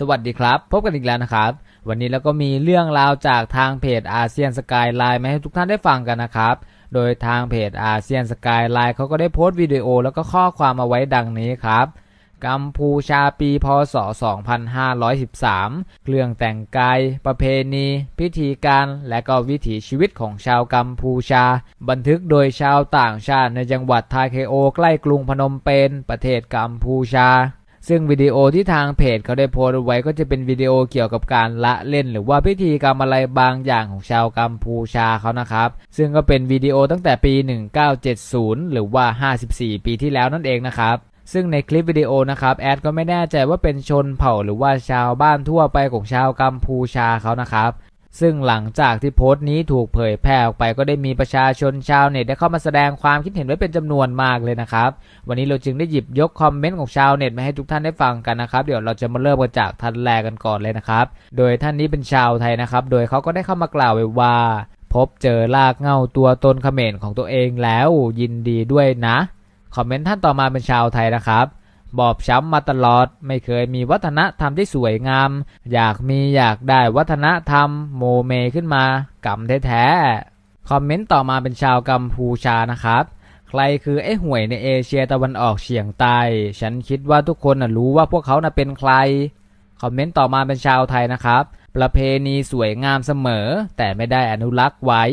สวัสดีครับ พบกันอีกแล้วนะครับ วันนี้เราก็มีเรื่องราวจากทางเพจอาเซียนสกายไลน์มาให้ทุกท่านได้ฟังกันนะครับ โดยทางเพจอาเซียนสกายไลน์เขาก็ได้โพสต์วิดีโอแล้วก็ข้อความมาไว้ดังนี้ครับกัมพูชาปีพศ 2513 เครื่องแต่งกาย ประเพณี พิธีการ และก็วิถีชีวิตของชาวกัมพูชา บันทึกโดยชาวต่างชาติในจังหวัดทาเคโอใกล้กรุงพนมเปญประเทศกัมพูชา ซึ่งวิดีโอที่ทางเพจเขาได้โพสต์ไว้ก็จะเป็นวิดีโอเกี่ยวกับการละเล่น หรือว่าพิธีกรรมอะไรบางอย่างของชาวกัมพูชาเขานะครับ ซึ่งก็เป็นวิดีโอตั้งแต่ปี 1970 หรือว่า 54 ปีที่แล้วนั่นเองนะครับซึ่งในคลิปวิดีโอนะครับแอดก็ไม่แน่ใจว่าเป็นชนเผ่าหรือว่าชาวบ้านทั่วไปของชาวกัมพูชาเขานะครับ ซึ่งหลังจากที่โพสต์นี้ถูกเผยแพร่ออกไปก็ได้มีประชาชนชาวเน็ตได้เข้ามาแสดงความคิดเห็นไว้เป็นจำนวนมากเลยนะครับ วันนี้เราจึงได้หยิบยกคอมเมนต์ของชาวเน็ตมาให้ทุกท่านได้ฟังกันนะครับ เดี๋ยวเราจะมาเริ่มกันจากท่านแรกกันก่อนเลยนะครับ โดยท่านนี้เป็นชาวไทยนะครับ โดยเขาก็ได้เข้ามากล่าวไว้ว่า พบเจอลากเงาตัวตนเขมรของตัวเองแล้วยินดีด้วยนะ คอมเมนต์ท่านต่อมาเป็นชาวไทยนะครับ บอบช้ำมาตลอด ไม่เคยมีวัฒนธรรมที่สวยงาม อยากมีอยากได้วัฒนธรรม โมเมขึ้นมากำแท้ๆคอมเมนต์ต่อมาเป็นชาวกัมพูชานะครับใครคือไอ้ห่วยในเอเชียตะวันออกเฉียงใต้ ฉันคิดว่าทุกคนน่ะรู้ว่าพวกเขาน่ะเป็นใคร คอมเมนต์ต่อมาเป็นชาวไทยนะครับ ประเพณีสวยงามเสมอ แต่ไม่ได้อนุรักษ์ไว้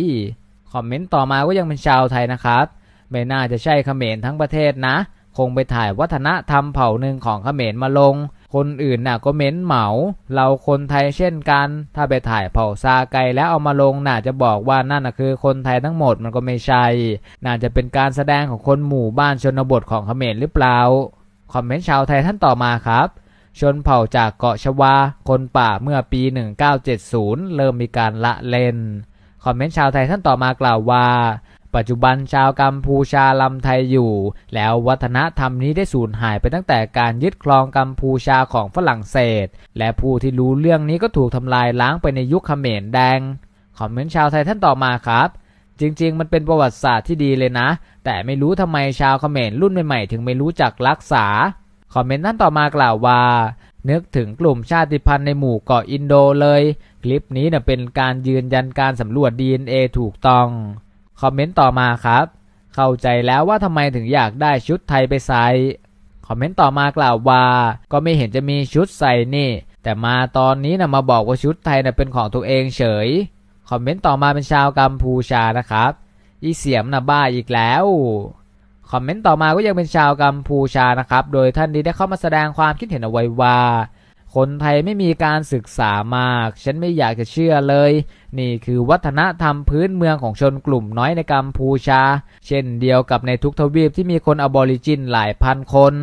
คอมเมนต์ต่อมาก็ยังเป็นชาวไทยนะครับ ไม่น่าจะใช่เขมรทั้งประเทศนะ คงไปถ่ายวัฒนธรรมเผ่าหนึ่งของเขมรมาลง คนอื่นน่ะก็เม้นเหมา เราคนไทยเช่นกัน ถ้าไปถ่ายเผ่าซาไกแล้วเอามาลงน่าจะบอกว่านั่นน่ะคือคนไทยทั้งหมดมันก็ไม่ใช่ น่าจะเป็นการแสดงของคนหมู่บ้านชนบทของเขมรหรือเปล่า คอมเมนต์ชาวไทยท่านต่อมาครับชนเผ่าจากเกาะชวา คนป่าเมื่อปี 1970 เริ่มมีการละเล่น คอมเมนต์ชาวไทยท่านต่อมากล่าวว่า ปัจจุบันชาวกัมพูชาลำไทยอยู่ แล้ววัฒนธรรมนี้ได้สูญหายไปตั้งแต่การยึดครองกัมพูชาของฝรั่งเศส และผู้ที่รู้เรื่องนี้ก็ถูกทำลายล้างไปในยุคเขมรแดง คอมเมนต์ชาวไทยท่านต่อมาครับ จริงๆ มันเป็นประวัติศาสตร์ที่ดีเลยนะ แต่ไม่รู้ทำไมชาวเขมรรุ่นใหม่ๆ ถึงไม่รู้จักรักษา คอมเมนต์ท่านต่อมากล่าวว่านึกถึงกลุ่มชาติพันธุ์ในหมู่เกาะอินโดเลย คลิปนี้เน่ะเป็นการยืนยันการสำรวจ DNA ถูกต้อง คอมเมนต์ต่อมาครับ เข้าใจแล้วว่าทำไมถึงอยากได้ชุดไทยไปใส่คอมเมนต์ต่อมากล่าวว่า ก็ไม่เห็นจะมีชุดใส่นี่ แต่มาตอนนี้นะมาบอกว่าชุดไทยนะเป็นของตัวเองเฉย คอมเมนต์ต่อมาเป็นชาวกัมพูชานะครับ อีเสียมนะบ้าอีกแล้ว คอมเมนต์ต่อมาก็ยังเป็นชาวกัมพูชานะครับ โดยท่านนี้ได้เข้ามาแสดงความคิดเห็นเอาไว้ว่า คนไทยไม่มีการศึกษามาก ฉันไม่อยากจะเชื่อเลย นี่คือวัฒนธรรมพื้นเมืองของชนกลุ่มน้อยในกัมพูชา เช่นเดียวกับในทุกทวีปที่มีคนอบอริจินหลายพันคน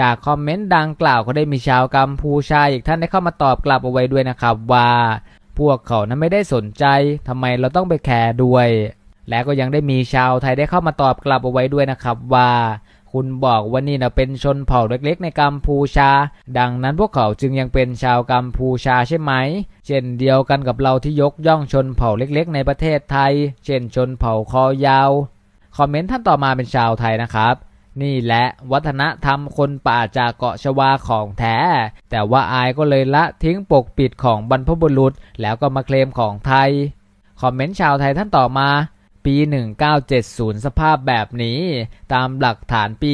จากคอมเมนต์ดังกล่าวก็ได้มีชาวกัมพูชาอีกท่านได้เข้ามาตอบกลับเอาไว้ด้วยนะครับว่า พวกเขานั้นไม่ได้สนใจทำไมเราต้องไปแคร์ด้วย และก็ยังได้มีชาวไทยได้เข้ามาตอบกลับเอาไว้ด้วยนะครับว่า คุณบอกว่านี่นะเป็นชนเผ่าเล็กๆ ในกัมพูชา ดังนั้นพวกเขาจึงยังเป็นชาวกัมพูชาใช่ไหม เช่นเดียวกันกับเราที่ยกย่องชนเผ่าเล็กๆ ในประเทศไทย เช่นชนเผ่าคอยาว คอมเมนต์ท่านต่อมาเป็นชาวไทยนะครับนี่แหละวัฒนธรรมคนป่าจากเกาะชวาของแท้ แต่ว่าอายก็เลยละทิ้งปกปิดของบรรพบุรุษ แล้วก็มาเคลมของไทย คอมเมนต์ชาวไทยท่านต่อมา ปี 1970 สภาพแบบนี้ ตามหลักฐานปี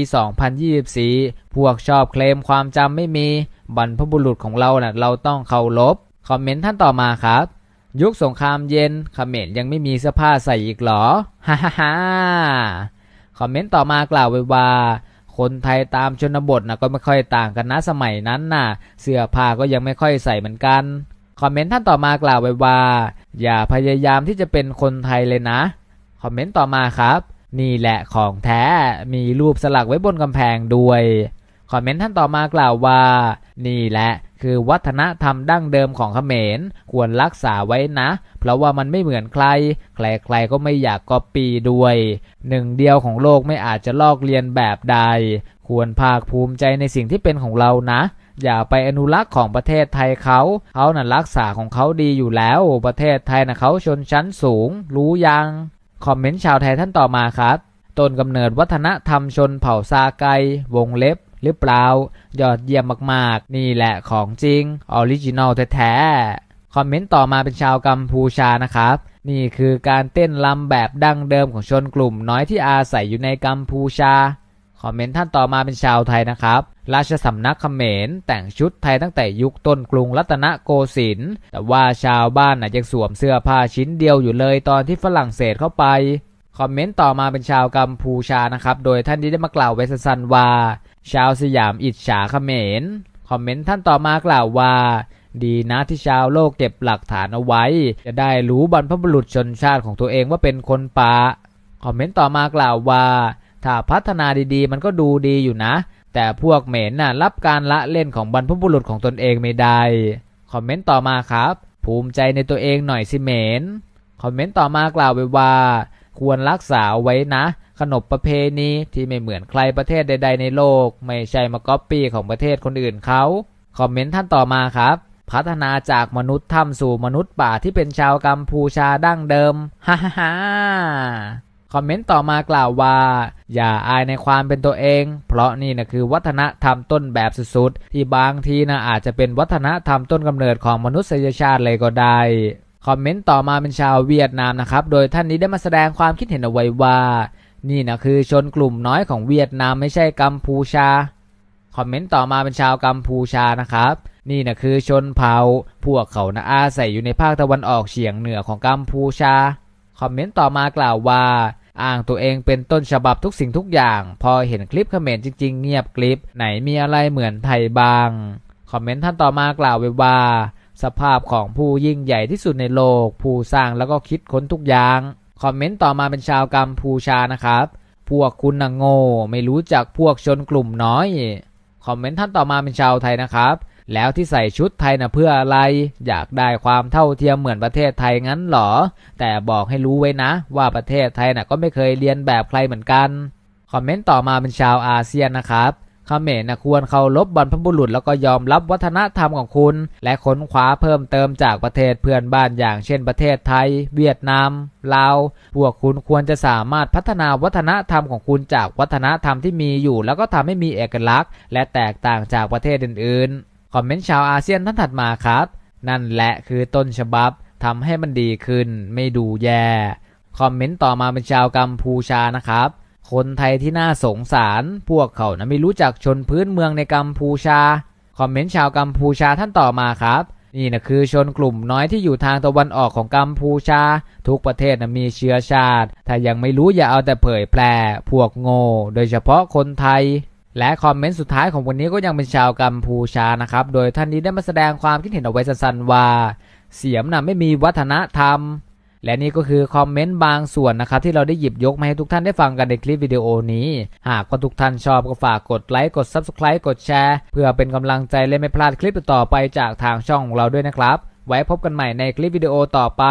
2024 พวกชอบเคลมความจำไม่มี บรรพบุรุษของเรานะ่ะเราต้องเคารพคอมเมนต์ท่านต่อมาครับ ยุคสงครามเย็นเขมรยังไม่มีเสื้อผ้าใส่อีกหรอฮ่าฮ่าฮ่าคอมเมนต์ต่อมากล่าวไว้ว่าคนไทยตามชนบทนะก็ไม่ค่อยต่างกันนะสมัยนั้นน่ะ เสื้อผ้าก็ยังไม่ค่อยใส่เหมือนกัน คอมเมนต์ท่านต่อมากล่าวไว้ว่า อย่าพยายามที่จะเป็นคนไทยเลยนะ คอมเมนต์ต่อมาครับ นี่แหละของแท้มีรูปสลักไว้บนกำแพงด้วยคอมเมนต์ท่านต่อมากล่าวว่า นี่แหละคือวัฒนธรรมดั้งเดิมของเขมร ควรรักษาไว้นะ เพราะว่ามันไม่เหมือนใคร ใครๆก็ไม่อยากก๊อปปี้ด้วย หนึ่งเดียวของโลกไม่อาจจะลอกเลียนแบบใด ควรภาคภูมิใจในสิ่งที่เป็นของเรานะ อย่าไปอนุรักษ์ของประเทศไทยเขา เขาน่ะรักษาของเขาดีอยู่แล้ว ประเทศไทยน่ะเขาชนชั้นสูง รู้ยัง คอมเมนต์ชาวไทยท่านต่อมาครับต้นกำเนิดวัฒนธรรมชนเผ่าซาไก วงเล็บ หรือเปล่า ยอดเยี่ยมมากๆ นี่แหละของจริง ออริจินอลแท้ๆ คอมเมนต์ต่อมาเป็นชาวกัมพูชานะครับ นี่คือการเต้นรำแบบดั้งเดิมของชนกลุ่มน้อยที่อาศัยอยู่ในกัมพูชา คอมเมนต์ท่านต่อมาเป็นชาวไทยนะครับ ราชสำนักเขมรแต่งชุดไทยตั้งแต่ยุคต้นกรุงรัตนโกสินทร์แต่ว่าชาวบ้านน่ะยังสวมเสื้อผ้าชิ้นเดียวอยู่เลยตอนที่ฝรั่งเศสเข้าไป คอมเมนต์ต่อมาเป็นชาวกัมพูชานะครับ โดยท่านนี้ได้มากล่าวไว้สั้นๆว่า ชาวสยามอิจฉาเขมร คอมเมนต์ท่านต่อมากล่าวว่าดีนะที่ชาวโลกเก็บหลักฐานเอาไว้ จะได้รู้บรรพบุรุษชนชาติของตัวเองว่าเป็นคนป่าคอมเมนต์ต่อมากล่าวว่า ถ้าพัฒนาดีๆ มันก็ดูดีอยู่นะ แต่พวกเหม็นน่ะรับการละเล่นของบรรพบุรุษของตนเองไม่ได้ คอมเมนต์ต่อมาครับ ภูมิใจในตัวเองหน่อยสิเหม็นคอมเมนต์ต่อมากล่าวไว้ว่า ควรรักษาไว้นะ ขนบประเพณีที่ไม่เหมือนใครประเทศใด ๆ ในโลก ไม่ใช่มาก๊อปปี้ของประเทศคนอื่นเขาคอมเมนต์ท่านต่อมาครับ พัฒนาจากมนุษย์ถ้ำสู่มนุษย์ป่าที่เป็นชาวกัมพูชาดั้งเดิมฮ่าฮ่าฮ่า คอมเมนต์ต่อมากล่าวว่า อย่าอายในความเป็นตัวเอง เพราะนี่นะคือวัฒนธรรมต้นแบบสุดๆ ที่บางทีนะอาจจะเป็นวัฒนธรรมต้นกำเนิดของมนุษยชาติเลยก็ได้คอมเมนต์ต่อมาเป็นชาวเวียดนามนะครับ โดยท่านนี้ได้มาแสดงความคิดเห็นเอาไว้ว่า นี่นะคือชนกลุ่มน้อยของเวียดนามไม่ใช่กัมพูชา คอมเมนต์ต่อมาเป็นชาวกัมพูชานะครับ นี่นะคือชนเผ่า พวกเขานะอาศัยอยู่ในภาคตะวันออกเฉียงเหนือของกัมพูชา คอมเมนต์ต่อมากล่าวว่า อ้างตัวเองเป็นต้นฉบับทุกสิ่งทุกอย่าง พอเห็นคลิปเขมรจริง ๆ เงียบกลิป ไหนมีอะไรเหมือนไทยบ้าง คอมเมนต์ท่านต่อมากล่าวไว้ว่า สภาพของผู้ยิ่งใหญ่ที่สุดในโลก ผู้สร้างแล้วก็คิดค้นทุกอย่าง คอมเมนต์ต่อมาเป็นชาวกัมพูชานะครับ พวกคุณน่ะโง่ไม่รู้จักพวกชนกลุ่มน้อย คอมเมนต์ท่านต่อมาเป็นชาวไทยนะครับ แล้วที่ใส่ชุดไทยนะเพื่ออะไร อยากได้ความเท่าเทียมเหมือนประเทศไทยงั้นเหรอ แต่บอกให้รู้ไว้นะ ว่าประเทศไทยน่ะก็ไม่เคยเรียนแบบใครเหมือนกัน คอมเมนต์ต่อมาเป็นชาวอาเซียนนะครับเขมรนะควรเคารพบรรพบุรุษแล้วก็ยอมรับวัฒนธรรมของคุณ และค้นคว้าเพิ่มเติมจากประเทศเพื่อนบ้านอย่างเช่นประเทศไทย เวียดนามลาวพวกคุณควรจะสามารถพัฒนาวัฒนธรรมของคุณจากวัฒนธรรมที่มีอยู่ แล้วก็ทำให้มีเอกลักษณ์ และแตกต่างจากประเทศอื่นๆ คอมเมนต์ชาวอาเซียนท่านถัดมาครับ นั่นแหละคือต้นฉบับทำให้มันดีขึ้นไม่ดูแย่ คอมเมนต์ต่อมาเป็นชาวกัมพูชานะครับ คนไทยที่น่าสงสาร พวกเขานะไม่รู้จักชนพื้นเมืองในกัมพูชา คอมเมนต์ชาวกัมพูชาท่านต่อมาครับนี่นะคือชนกลุ่มน้อยที่อยู่ทางตะวันออกของกัมพูชา ทุกประเทศนะมีเชื้อชาติ ถ้ายังไม่รู้อย่าเอาแต่เผยแพร่ พวกโง่ โดยเฉพาะคนไทย และคอมเมนต์สุดท้ายของวันนี้ก็ยังเป็นชาวกัมพูชานะครับ โดยท่านนี้ได้มาแสดงความคิดเห็นเอาไว้สั้นๆว่า เสียมนะไม่มีวัฒนธรรม และนี่ก็คือคอมเมนต์บางส่วนนะครับ ที่เราได้หยิบยกมาให้ทุกท่านได้ฟังกันในคลิปวิดีโอนี้ หากว่าทุกท่านชอบก็ฝากกดไลค์กด Subscribe กดแชร์ เพื่อเป็นกำลังใจและไม่พลาดคลิปต่อไปจากทางช่องของเราด้วยนะครับ ไว้พบกันใหม่ในคลิปวิดีโอต่อไป